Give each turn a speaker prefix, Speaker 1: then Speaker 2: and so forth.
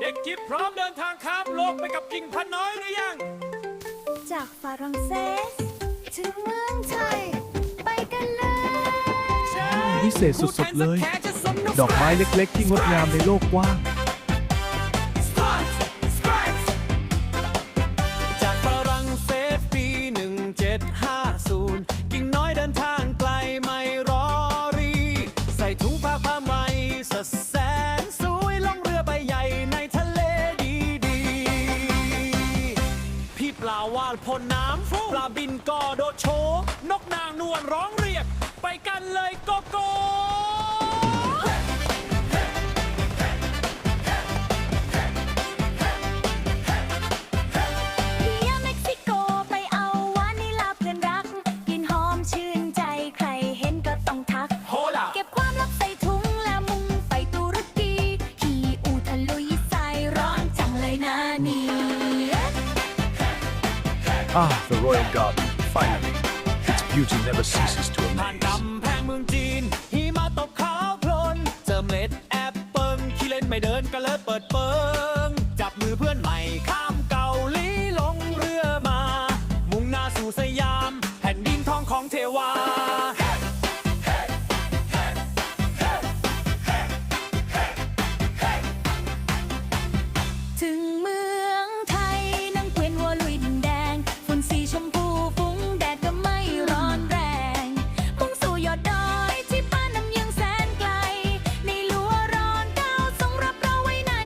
Speaker 1: เด็กจิบพร้อมเดินทางข้ามโลกไปกับกิ่งพันน้อยหรือยัง
Speaker 2: จากฝรั่งเศสถึงเมืองไทย ไปกันเลย
Speaker 3: วิเศษสุดๆเลย
Speaker 1: ผู้แทนสักแขจะสนุ
Speaker 3: ดอกไม้เล็กๆ ที่งดงามในโลกกว้าง
Speaker 1: ลาวาฬพ่นน้ำปลาบินกอโดดโชว์นกนางนวลร้องเรียก ไปกันเลยโกโก้
Speaker 4: Ah, the royal garden, finally. Its beauty never ceases to
Speaker 1: ผ่าน
Speaker 4: amaze.
Speaker 1: กำแพงเมืองจีนหิมะตกขาวโพลนเจอเมล็ดแอปเปิลขี้เล่นไม่เดินก็เลิศเปิดเปิง